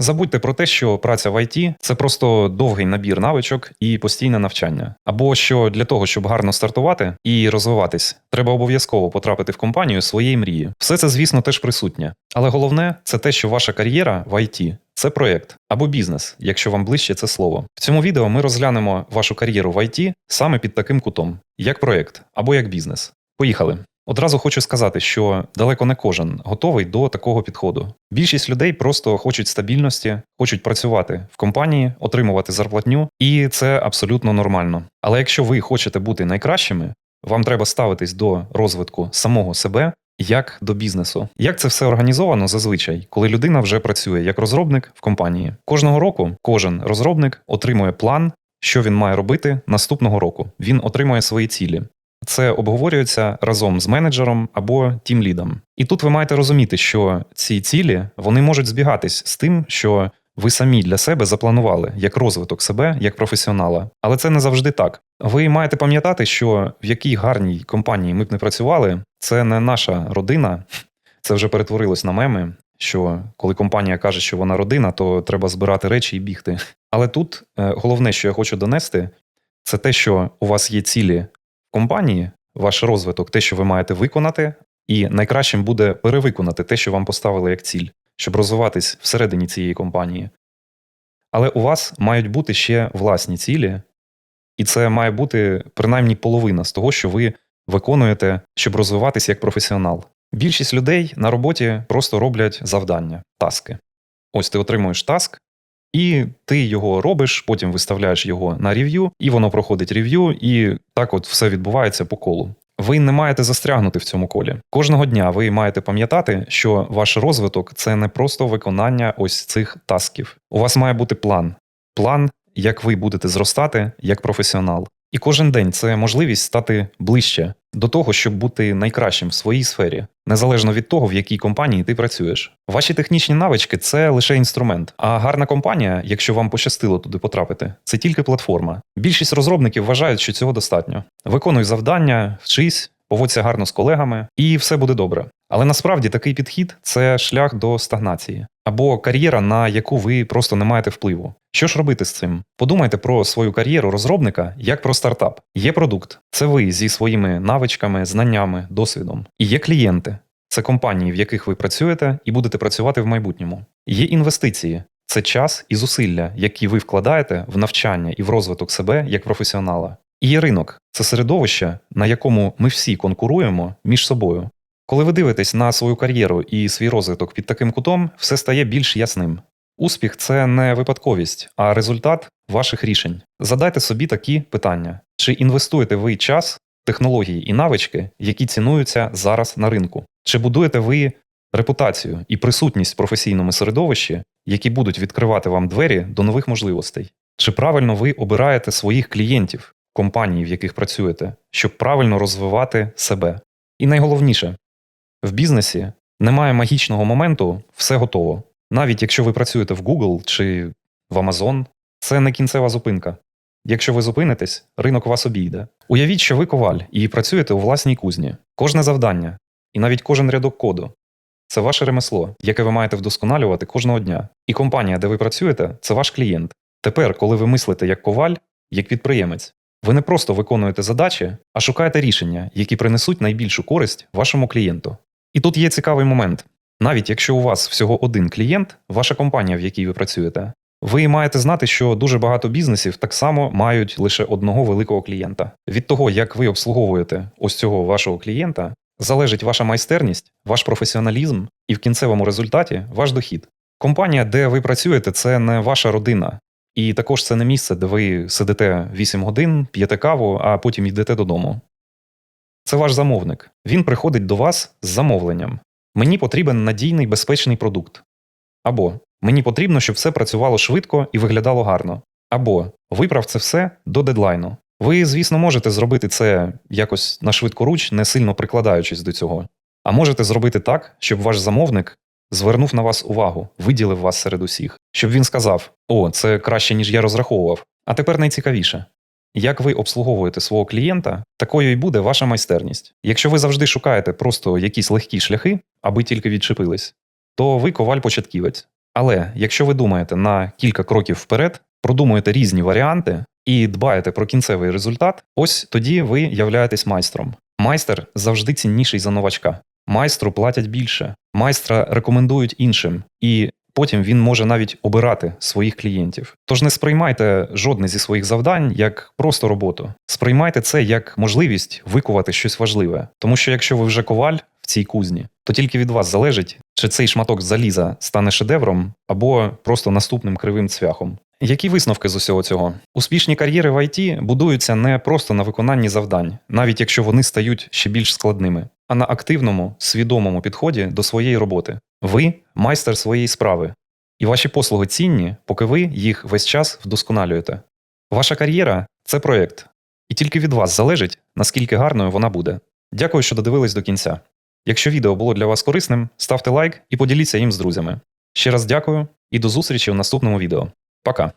Забудьте про те, що праця в ІТ – це просто довгий набір навичок і постійне навчання. Або що для того, щоб гарно стартувати і розвиватись, треба обов'язково потрапити в компанію своєї мрії. Все це, звісно, теж присутнє. Але головне це те, що ваша кар'єра в ІТ – це проєкт або бізнес, якщо вам ближче це слово. В цьому відео ми розглянемо вашу кар'єру в ІТ саме під таким кутом, як проєкт або як бізнес. Поїхали. Одразу хочу сказати, що далеко не кожен готовий до такого підходу. Більшість людей просто хочуть стабільності, хочуть працювати в компанії, отримувати зарплатню, і це абсолютно нормально. Але якщо ви хочете бути найкращими, вам треба ставитись до розвитку самого себе. Як до бізнесу, як це все організовано зазвичай, коли людина вже працює як розробник в компанії. Кожного року кожен розробник отримує план, що він має робити наступного року. Він отримує свої цілі. Це обговорюється разом з менеджером або тімлідом. І тут ви маєте розуміти, що ці цілі вони можуть збігатись з тим, що ви самі для себе запланували як розвиток себе як професіонала. Але це не завжди так. Ви маєте пам'ятати, що в якій гарній компанії ми б не працювали, це не наша родина, це вже перетворилось на меми. Що коли компанія каже, що вона родина, то треба збирати речі і бігти. Але тут е, головне, що я хочу донести, це те, що у вас є цілі компанії, ваш розвиток, те, що ви маєте виконати, і найкращим буде перевиконати те, що вам поставили як ціль, щоб розвиватись всередині цієї компанії. Але у вас мають бути ще власні цілі, і це має бути принаймні половина з того, що ви виконуєте, щоб розвиватися як професіонал. Більшість людей на роботі просто роблять завдання, таски. Ось ти отримуєш таск, і ти його робиш, потім виставляєш його на рев'ю, і воно проходить рев'ю, і так от все відбувається по колу. Ви не маєте застрягнути в цьому колі. Кожного дня ви маєте пам'ятати, що ваш розвиток це не просто виконання ось цих тасків. У вас має бути план. План, як ви будете зростати як професіонал. І кожен день це можливість стати ближче до того, щоб бути найкращим в своїй сфері, незалежно від того, в якій компанії ти працюєш. Ваші технічні навички це лише інструмент. А гарна компанія, якщо вам пощастило туди потрапити, це тільки платформа. Більшість розробників вважають, що цього достатньо. Виконуй завдання, вчись, поводься гарно з колегами, і все буде добре. Але насправді такий підхід це шлях до стагнації або кар'єра, на яку ви просто не маєте впливу. Що ж робити з цим? Подумайте про свою кар'єру розробника як про стартап. Є продукт, це ви зі своїми навичками, знаннями, досвідом. І є клієнти, це компанії, в яких ви працюєте і будете працювати в майбутньому. Є інвестиції. Це час і зусилля, які ви вкладаєте в навчання і в розвиток себе як професіонала. І є ринок це середовище, на якому ми всі конкуруємо між собою. Коли ви дивитесь на свою кар'єру і свій розвиток під таким кутом, все стає більш ясним. Успіх це не випадковість, а результат ваших рішень. Задайте собі такі питання: чи інвестуєте ви час, технології і навички, які цінуються зараз на ринку? Чи будуєте ви репутацію і присутність в професійному середовищі, які будуть відкривати вам двері до нових можливостей? Чи правильно ви обираєте своїх клієнтів, компанії, в яких працюєте, щоб правильно розвивати себе? І найголовніше, в бізнесі немає магічного моменту, все готово. Навіть якщо ви працюєте в Google чи в Amazon, це не кінцева зупинка. Якщо ви зупинитесь, ринок вас обійде. Уявіть, що ви коваль і працюєте у власній кузні. Кожне завдання і навіть кожен рядок коду це ваше ремесло, яке ви маєте вдосконалювати кожного дня. І компанія, де ви працюєте, це ваш клієнт. Тепер, коли ви мислите як коваль, як підприємець, ви не просто виконуєте задачі, а шукаєте рішення, які принесуть найбільшу користь вашому клієнту. І тут є цікавий момент. Навіть якщо у вас всього один клієнт, ваша компанія, в якій ви працюєте, ви маєте знати, що дуже багато бізнесів так само мають лише одного великого клієнта. Від того, як ви обслуговуєте ось цього вашого клієнта, залежить ваша майстерність, ваш професіоналізм і в кінцевому результаті ваш дохід. Компанія, де ви працюєте, це не ваша родина. І також це не місце, де ви сидите 8 годин, п'єте каву, а потім йдете додому. Це ваш замовник. Він приходить до вас з замовленням. Мені потрібен надійний безпечний продукт. Або мені потрібно, щоб все працювало швидко і виглядало гарно. Або виправ це все до дедлайну. Ви, звісно, можете зробити це якось на швидкоруч, не сильно прикладаючись до цього. А можете зробити так, щоб ваш замовник звернув на вас увагу, виділив вас серед усіх, щоб він сказав: О, це краще, ніж я розраховував. А тепер найцікавіше. Як ви обслуговуєте свого клієнта, такою і буде ваша майстерність. Якщо ви завжди шукаєте просто якісь легкі шляхи, аби тільки відчепились, то ви коваль-початківець. Але якщо ви думаєте на кілька кроків вперед, продумуєте різні варіанти і дбаєте про кінцевий результат, ось тоді ви являєтесь майстром. Майстер завжди цінніший за новачка. Майстру платять більше, майстра рекомендують іншим, і потім він може навіть обирати своїх клієнтів. Тож не сприймайте жодне зі своїх завдань як просто роботу. Сприймайте це як можливість викувати щось важливе. Тому що якщо ви вже коваль в цій кузні, то тільки від вас залежить, чи цей шматок заліза стане шедевром або просто наступним кривим цвяхом. Які висновки з усього цього? Успішні кар'єри в ІТ будуються не просто на виконанні завдань, навіть якщо вони стають ще більш складними, а на активному, свідомому підході до своєї роботи. Ви майстер своєї справи, і ваші послуги цінні, поки ви їх весь час вдосконалюєте. Ваша кар'єра це проєкт, і тільки від вас залежить, наскільки гарною вона буде. Дякую, що додивились до кінця. Якщо відео було для вас корисним, ставте лайк і поділіться їм з друзями. Ще раз дякую і до зустрічі в наступному відео. Пока!